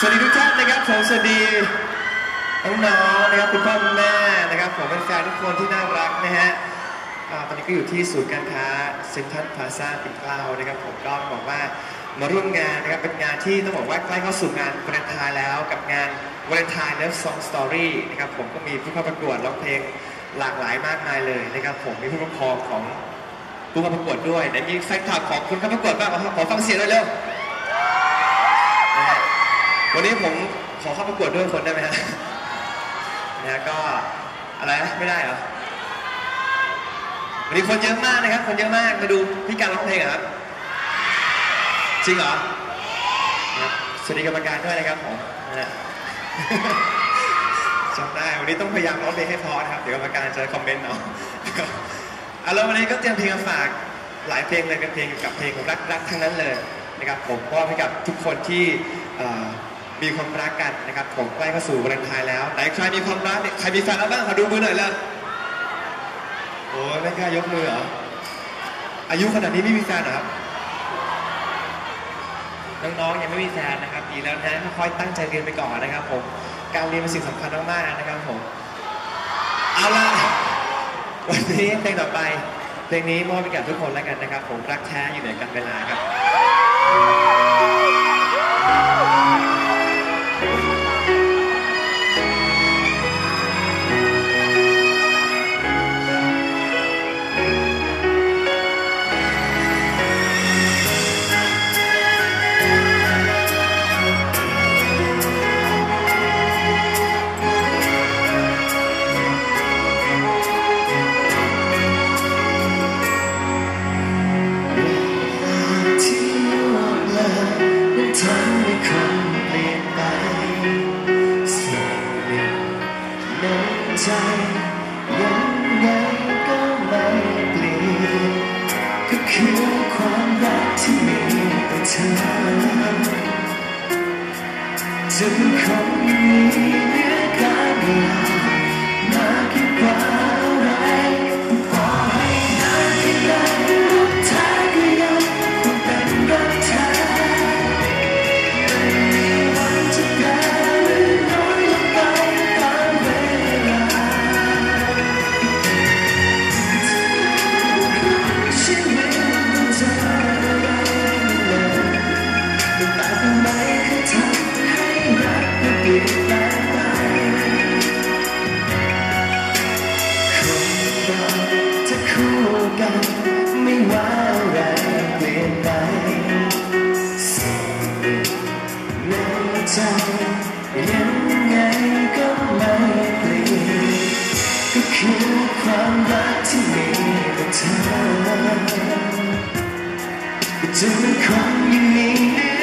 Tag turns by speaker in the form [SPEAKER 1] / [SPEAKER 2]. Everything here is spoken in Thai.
[SPEAKER 1] สวัสดีทุกท่านนะครับผมสวัสดีน้องๆนะครับคุณพ่อคุณแม่นะครับผมเป็นแฟนทุกคนที่น่ารักนะฮะอ่าตอนนี้ก็อยู่ที่ศูนย์การค้าเซ็นทรัลพลาซ่าปิ่นเกล้านะครับผมก็บอกว่ามาร่วมงานนะครับเป็นงานที่ต้องบอกว่าใกล้เข้าสู่งานวาเลนไทน์แล้วกับงานวาเลนไทน์เลิฟซองสตอรี่นะครับผมก็มีผู้เข้าประกวดร้องเพลงหลากหลายมากมายเลยนะครับผมมีผู้ปกครองของผู้เข้าประกวดด้วยไหนมีแฟนคลับของคุณเข้าประกวดบ้างขอฟังเสียงหน่อยเร็ว วันนี้ผมขอเข้าประกวดด้วยคนได้ไหมฮะนะก็อะไรนะไม่ได้เหรอวันนี้คนเยอะมากนะครับ คนเยอะมากมาดูพี่การร้องเพลงครับ จริงเหรอสวัสดีกรรมการด้วยนะครับผมจำได้ วันนี้ต้องพยายามร้องเพลงให้เพอนะครับ เดี๋ยวกรรมการจะคอมเมนต์เนาะอะแล้ววันนี้ก็เตรียมเพลงมาฝากหลายเพลงเลยเป็นเพลงเกี่ยวกับเพลงรักรักๆทั้งนั้นเลยนะครับผมมอบให้กับทุกคนที่ มีความรักกันนะครับผมใกล้เข้าสู่วาเลนทน์แล้วไหนใครมีความรักเนี่ยใครมีแฟนแล้วบ้างขอดูมือหน่อยเลยโอ้ยไม่กล้ายกมือเหรออายุขนาดนี้ไม่มีแฟนเหรอครับน้องๆยังไม่มีแฟนนะครับดีแล้วนะค่อยตั้งใจเรียนไปก่อนนะครับผมการเรียนเป็นสิ่งสำคัญมากๆนะครับผมเอาล่ะวันนี้เพลงต่อไปเพลงนี้มอบให้กับทุกคนแล้วกันนะครับ ผมรักแท้อยู่เหนือกันเวลาครับ
[SPEAKER 2] จะเป็นคนมีเนื้อกาย คือความรักที่มีต่อเธอจะเป็นคนยังมี